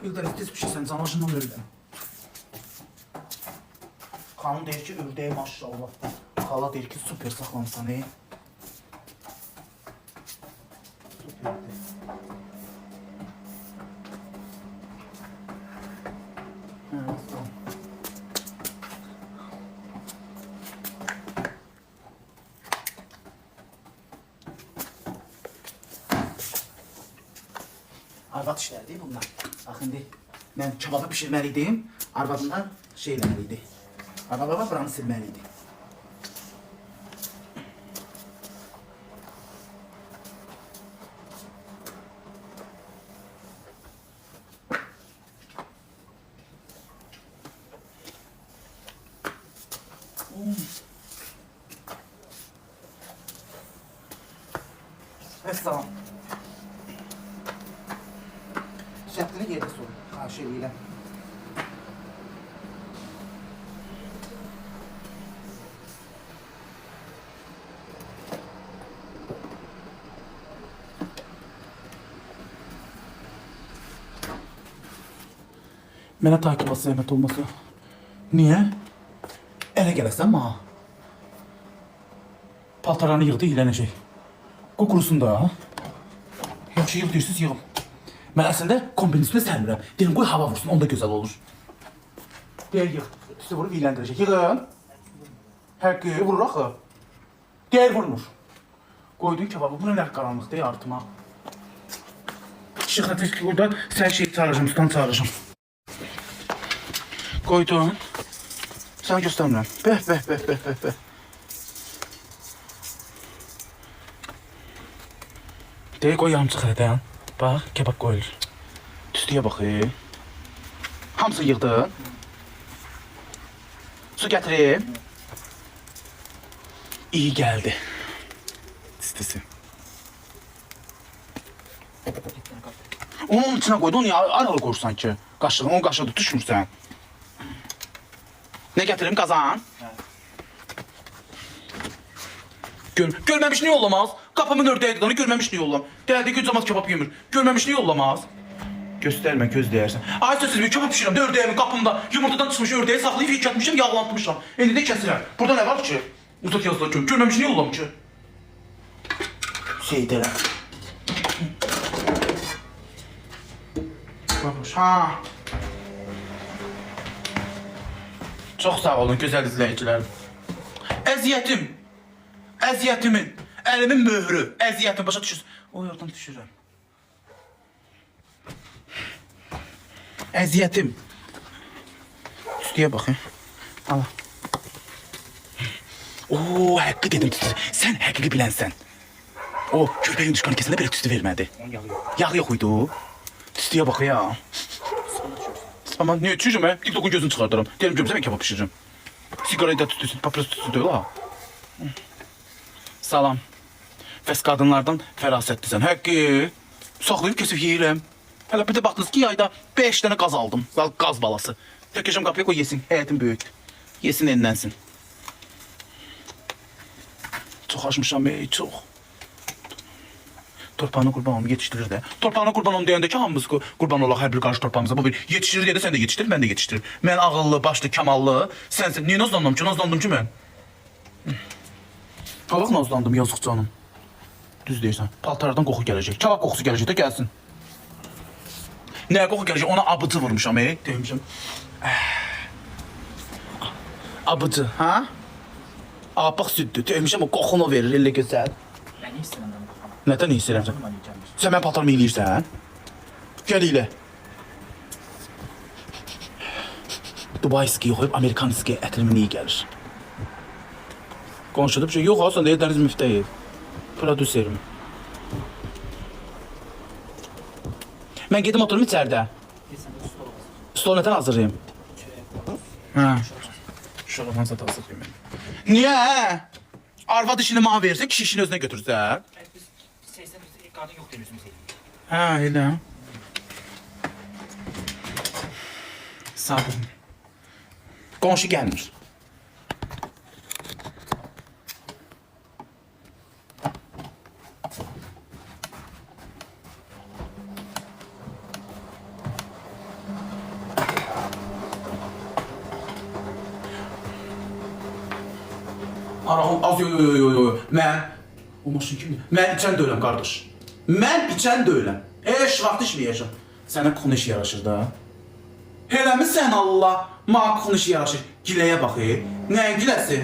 İlder tez pişirsən, canajından ölürəm. Xanım deyir ki, ördəyə maşallah. Xala deyir ki, super saxlamısan, ey. Ol. Arvad işlərdi bunlar. Bax indi mən kebabı bişirməli idim. Arvadımdan şey eləməli idi. Arvad baba buranı silməli idi. Əssalam. Yerdə sorun. Xahiş edirəm. Mənə takip et zəhmət olmasa. Niyə? Elə gələsən ma. Paltaranı yığdı, iylənəcək. Qoqurusun da. Yaxşı yığ deyirsiniz, yığım. Mən əslində kombinin üstünə sərmirəm. Deyim qoy hava vursun, onda gözəl olur. Deyir yığ. Üstə vurub iyləndirəcək. Yığın. Həqqi vurur axı. Deyir vurmur. Qoydun kebabı. Bu nə qaranlıqda artıma. Işıq ateş burada sən şey çağıracağım, ustan çağıracağım. Qoydun. Sən göstərmirəm. Bəh, bəh, bəh, bəh, bəh, bəh. Deyir qoy yarımçıq hərdən. Bax, kebab qoyulur. Tüstüyə bax. e. Hamısı yığdın. Su gətirim. İyi gəldi. Tüstüsü. Onun içine koydu, onu ya aralı koyursan ki. Qaşığı, onun qaşığı düşmürsən. Ne gətirim qazan? Gör, görməmiş niyə yollamaz? Qapımın ördəyidir, onu görməmiş niyə yollam? Gəldi ki, cəmat kebab yemir. Görməmiş niyə yollamaz? Göstərmə, göz deyərsən. Ay sözsüz bir kebab pişirəm də ördəyimin qapımda. Yumurtadan çıxmış ördəyi saxlayıb yıkatmışam, yağlantmışam. İndi də kəsirəm. Burada nə var ki? Uzat yazılar gör. Görməmiş niyə yollam ki? Şey deyirəm. Ha. Çox sağ olun gözəl izləyicilərim. Əziyyətim, əziyyətimin, əlimin möhrü, əziyyətim başa düşürsün. O oradan düşürəm. Əziyyətim. Üstüyə baxın. Al. Oo, həqqi dedim tüstü. Sən həqiqi bilənsən. O köpəyin düşkanı kesində belə tüstü vermədi. Yağ yox idi o. Tüstüyə bax ya. Ama ne içeceğim he? TikTok'un gözünü çıkartırım. Diyelim ki ben kebap pişireceğim. Sigarayı da tütüsün, papyrus tütüsü değil ha. Salam. Fəs qadınlardan fərasətlisən. Həqqi. Saxlayıb kesib yeyirəm. Hələ bir də baxdınız ki, ayda 5 dənə qaz aldım. Qaz, balası. Tökəcəm qapıya qoy yesin. Həyətim böyükdür. Yesin enlənsin. Çox açmışam ey, çox. Torpağına qurban olum yetiştirir də. Torpağına qurban olum deyəndə ki, hamımız qu- qurban olaq hər bir qarşı torpağımıza. Bu bir yetiştirir deyə də sən də yetiştir, mən də yetiştirir. Mən ağıllı, başlı, kamallı, sənsən. Niyə nazlandım ki? Nazlandım ki mən. Ha bax nazlandım yazıq canım. Düz deyirsən. Paltardan qoxu gələcək. Kebab qoxusu gələcək də gəlsin. Nə qoxu gələcək? Ona abıcı vurmuşam, ey. Demişəm. Abıcı, ha? Apaq süddür. Demişəm o qoxunu verir, elə gözəl. Ben hiç sevmem. Nədən istəyirəm sən? Mənim paltarımı eləyirsən? Gəl ilə. Dubai skiyi qoyub Amerikan skiyi ətirimin iyi gəlir. Bir şey yox, aslında deyir Dəniz Müftəyev. Prodüserim. Mən gedim oturum içəridə. Sen de usta olasın. Stol nədən hazırlayayım? Hə. Şuradan zat hazırlayayım mən. Niyə? Arvad işini mənə versin, kişi işini özünə götürsə. Evet, biz seslen biz kadın yok demiyorsun bize. Ha elə. Sağ olun. Qonşu Arağım az yo yo yo yo yo. Mən o maşın kimdir? Mən içən deyiləm qardaş. Mən içən deyiləm. Heç vaxt içməyəcəm. Sənə konuş yaraşır da. Eləmisən Allah. Ma konuş yaraşır. Giləyə bax. e. Nəyin giləsi?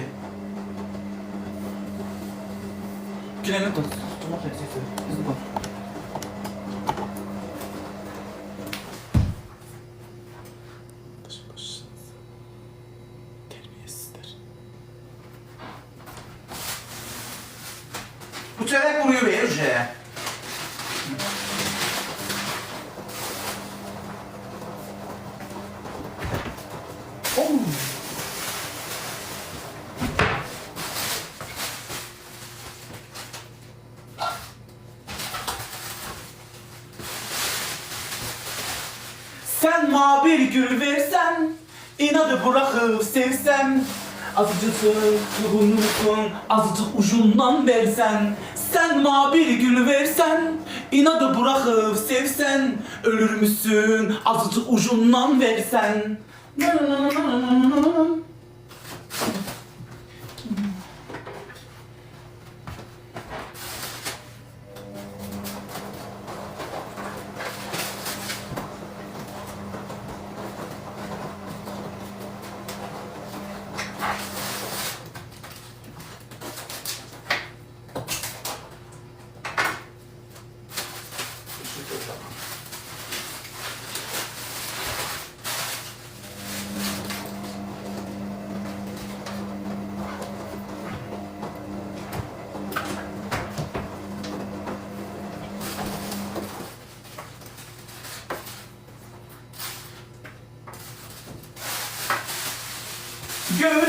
Gilənin də. Tutmaq sesi. Bizi bax. Ma bir gül versen, inadı bırakıp sevsen, azıcık bulunursun, azıcık ucundan versen. Sen ma bir gül versen, inadı bırakıp sevsen, ölür müsün, azıcık ucundan versen.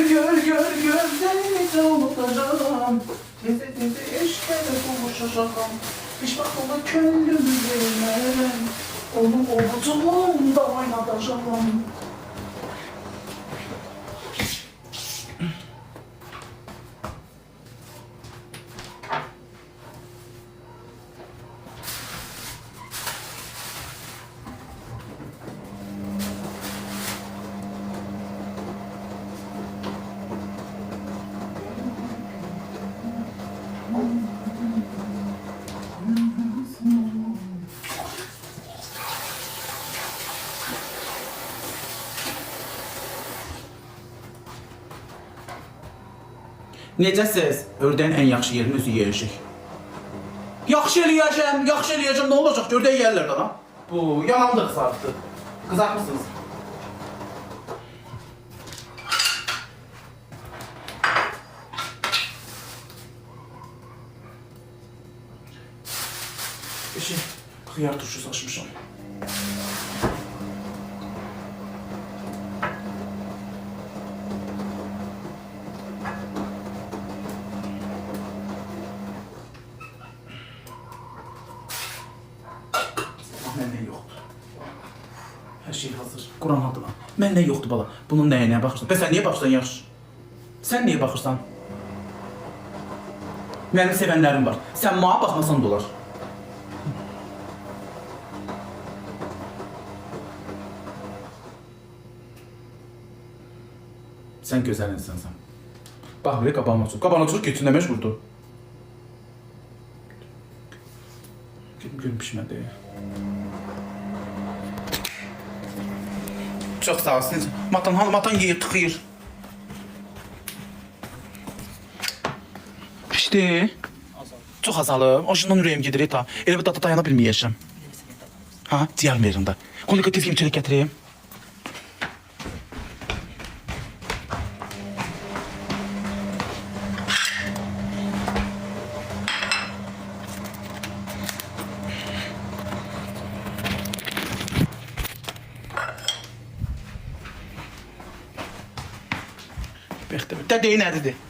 Gör gör gör gör seni de unutacağım Teze teze eşkele kavuşacağım bakma gönlümü vermem. Onu omuzumda oynatacağım Necəsiz? Ördəyin ən yaxşı yerini özü yeyəcək. Yaxşı eləyəcəm, yaxşı eləyəcəm. Nə olacaq? Ördək yeyərlər lan. Bu yalandır qızartdı. Qızartmısınız. İşi xiyar turşusu açmışam. Məndə yoxdur. Hər şey hazır. Quran adına. Məndə yoxdur bala. Bunun nəyinə baxırsan? Bəs sən niyə baxırsan yaxşı? Sən niyə baxırsan? Mənim sevənlərim var. Sən mənə baxmasan da. Bax belə qabağıma otur. Qabağına otur ki, içində məşğuldur. Gülüm gülüm pişmədi. Çox sağ olsun. Matan, hal matan yeyir, tıxıyır. Pişdi. Azal. Çox azalıb. Aşından ürəyim gedir ta. Bir data dayana bilməyəcəm. Ha, ciyar verin də. Konika tez kimi Bəxtəvər. Dədeyi nədir?